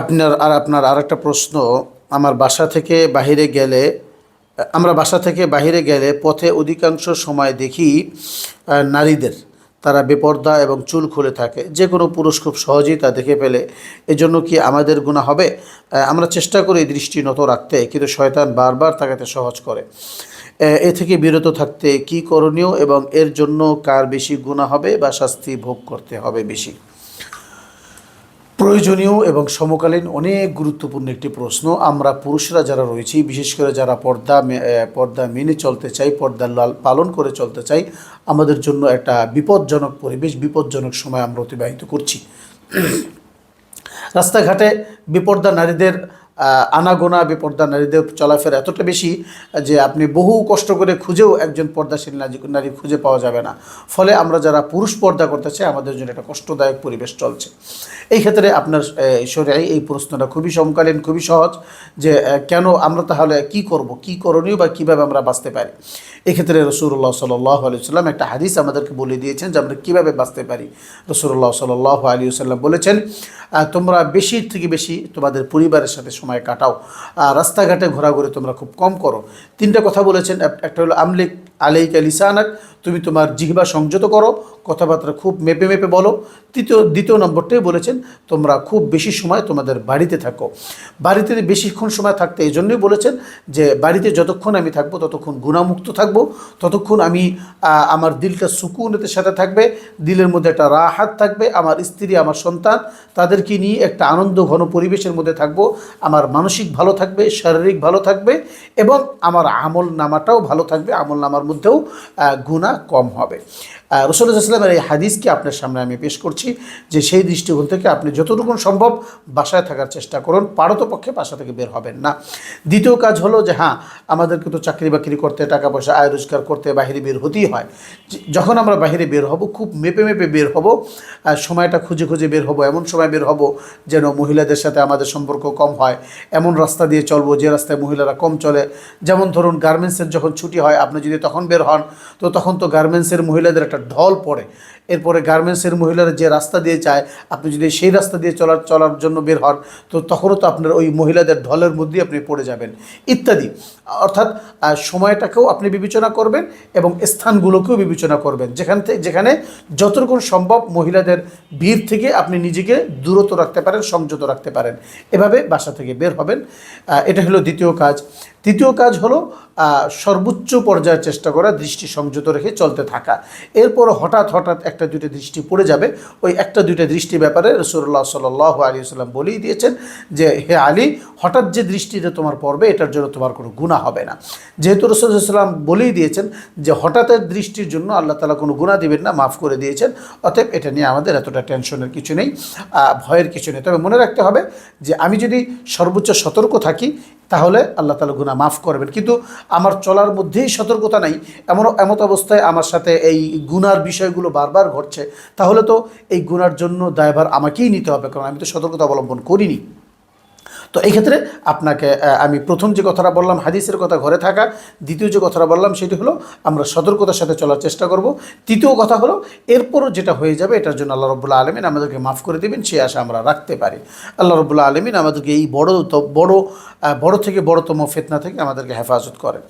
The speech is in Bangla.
আপনার, আর আপনার আর একটা প্রশ্ন, আমার বাসা থেকে বাইরে গেলে, আমরা বাসা থেকে বাইরে গেলে পথে অধিকাংশ সময় দেখি নারীদের, তারা বেপর্দা এবং চুল খুলে থাকে। যে কোনো পুরুষ খুব সহজেই তা দেখে ফেলে। এজন্য কি আমাদের গুণা হবে? আমরা চেষ্টা করি দৃষ্টি নত রাখতে, কিন্তু শয়তান বারবার তাকাতে সহজ করে। এ থেকে বিরত থাকতে কি করণীয় এবং এর জন্য কার বেশি গুণা হবে বা শাস্তি ভোগ করতে হবে বেশি? প্রয়োজনীয় এবং সমকালীন অনেক গুরুত্বপূর্ণ একটি প্রশ্ন। আমরা পুরুষরা যারা রয়েছি, বিশেষ করে যারা পর্দা পর্দা মেনে চলতে চাই, পর্দা লাল, পালন করে চলতে চাই, আমাদের জন্য একটা বিপজ্জনক পরিবেশ, বিপজ্জনক সময় আমরা অতিবাহিত করছি। রাস্তাঘাটে বিপর্দা নারীদের আনাগোনা বিপর্দা নারীদের চলাফেরা এতটা বেশি যে আপনি বহু কষ্ট করে খুঁজেও একজন পর্দাশীল নারী- নারী খুঁজে পাওয়া যাবে না। ফলে আমরা যারা পুরুষ পর্দা করতে চাই, আমাদের জন্য একটা কষ্টদায়ক পরিবেশ চলছে। এই ক্ষেত্রে আপনার ঈশ্বরে এই প্রশ্নটা খুবই সমকালীন, খুবই সহজ যে কেন আমরা তাহলে কি করব, কি করণীয় বা কীভাবে আমরা বাঁচতে পারি? এক্ষেত্রে রসুল্লাহ সাল্লাহ আলি সাল্লাম একটা হাদিস আমাদেরকে বলে দিয়েছেন যে আমরা কীভাবে বাঁচতে পারি। রসুল্লাহ সাল্লাহ আলী সাল্লাম বলেছেন তোমরা বেশি থেকে বেশি তোমাদের পরিবারের সাথে সময় কাটাও। রাস্তাঘাটে ঘোরাঘুরি তোমরা খুব কম করো। তিনটা কথা বলেছেন একটা হলো আমলিক আলাইকা লিসানাক, তুমি তোমার জিহ্বা সংযত করো। কথাবার্তা খুব মেপে মেপে বলো। তৃতীয়, দ্বিতীয় নম্বরটাই বলেছেন, তোমরা খুব বেশি সময় তোমাদের বাড়িতে থাকো। বাড়িতে বেশিক্ষণ সময় থাকতে এই জন্যই বলেছেন যে, বাড়িতে যতক্ষণ আমি থাকব, ততক্ষণ গুণামুক্ত থাকব। ততক্ষণ আমি আমার দিলটা সুকুনতের সাথে থাকবে। দিলের মধ্যে একটা রাহাত থাকবে। আমার স্ত্রী, আমার সন্তান, তাদেরকে নিয়ে একটা আনন্দ, ঘন পরিবেশের মধ্যে থাকব। আমার মানসিক ভালো থাকবে, শারীরিক ভালো থাকবে এবং আমার আমল নামাটাও ভালো থাকবে, আমল নামার মধ্যেও গুণা কম হবে। রসুল্লাহামের এই হাদিসকে আপনার সামনে আমি পেশ করছি যে সেই দৃষ্টিকোণ থেকে আপনি যতটুকু সম্ভব বাসায় থাকার চেষ্টা করুন পারতপক্ষে বাসা থেকে বের হবেন না। দ্বিতীয় কাজ হলো যে হ্যাঁ আমাদেরকে তো চাকরি বাকরি করতে, টাকা পয়সা, আয় রোজগার করতে বাইরে বের হতেই হয়। যখন আমরা বাইরে বের হব, খুব মেপে মেপে বের হব সময়টা খুঁজে খুঁজে বের হব, এমন সময় বের হব যেন মহিলাদের সাথে আমাদের সম্পর্ক কম হয়। এমন রাস্তা দিয়ে চলবো যে রাস্তায় মহিলারা কম চলে। যেমন ধরুন গার্মেন্টসের যখন ছুটি হয়, আপনি যদি তখন বের হন, তো তখন তো গার্মেন্টসের মহিলাদের একটা ঢল পড়ে। এরপরে গার্মেন্টসের মহিলারা যে রাস্তা দিয়ে যায়, আপনি যদি সেই রাস্তা দিয়ে চলার চলার জন্য বের হন, তো তখনও তো আপনার ওই মহিলাদের ঢলের মধ্যেই আপনি পড়ে যাবেন। ইত্যাদি। অর্থাৎ সময়টাকেও আপনি বিবেচনা করবেন এবং স্থানগুলোকেও বিবেচনা করবেন। যেখান থেকে যেখানে যতটুকু সম্ভব মহিলাদের ভিড় থেকে আপনি নিজেকে দূরত রাখতে পারেন, সংযত রাখতে পারেন। এভাবে বাসা থেকে বের হবেন। এটা হলো দ্বিতীয় কাজ। তৃতীয় কাজ হলো সর্বোচ্চ পর্যায়ের চেষ্টা করা, দৃষ্টি সংযত রেখে চলতে থাকা। এরপর হঠাৎ হঠাৎ একটা দুইটা দৃষ্টি পড়ে যাবে। ওই একটা দুইটা দৃষ্টি ব্যাপারে রসুল্লাহ সাল্লাহ আলী সাল্লাম বলেই দিয়েছেন যে, হে আলী, হঠাৎ যে দৃষ্টিতে তোমার পড়বে, এটার জন্য তোমার কোনো গুণা হবে না। যেহেতু রসুল্লাহাম বলেই দিয়েছেন যে হঠাৎের দৃষ্টির জন্য আল্লাহ তালা কোনো গুণা দিবেন না, মাফ করে দিয়েছেন। অতএব এটা নিয়ে আমাদের এতটা টেনশনের কিছু নেই ভয়ের কিছু নেই। তবে মনে রাখতে হবে যে, আমি যদি সর্বোচ্চ সতর্ক থাকি তাহলে আল্লাহ তালা গুণা মাফ করবেন। কিন্তু আমার চলার মধ্যেই সতর্কতা নাই। এমন এমত অবস্থায় আমার সাথে এই গুনার বিষয়গুলো বারবার ঘটছে। তাহলে তো এই গুনার জন্য দায়ভার আমাকেই নিতে হবে। কারণ আমি তো সতর্কতা অবলম্বন করিনি। তো এই ক্ষেত্রে আপনাকে আমি প্রথম যে কথাটা বললাম, হাদিসের কথা ঘরে থাকা, দ্বিতীয় যে কথাটা বললাম, সেটি হলো আমরা সতর্কতার সাথে চলার চেষ্টা করব। তৃতীয় কথা হলো, এরপরও যেটা হয়ে যাবে, এটার জন্য আল্লাহ রবুল্লা আলমিন আমাদেরকে মাফ করে দেবেন, সে আশা আমরা রাখতে পারি। আল্লাহ রবুল্লা আলমিন আমাদেরকে এই বড় বড় বড় থেকে বড়তম ফেতনা থেকে আমাদেরকে হেফাজত করেন।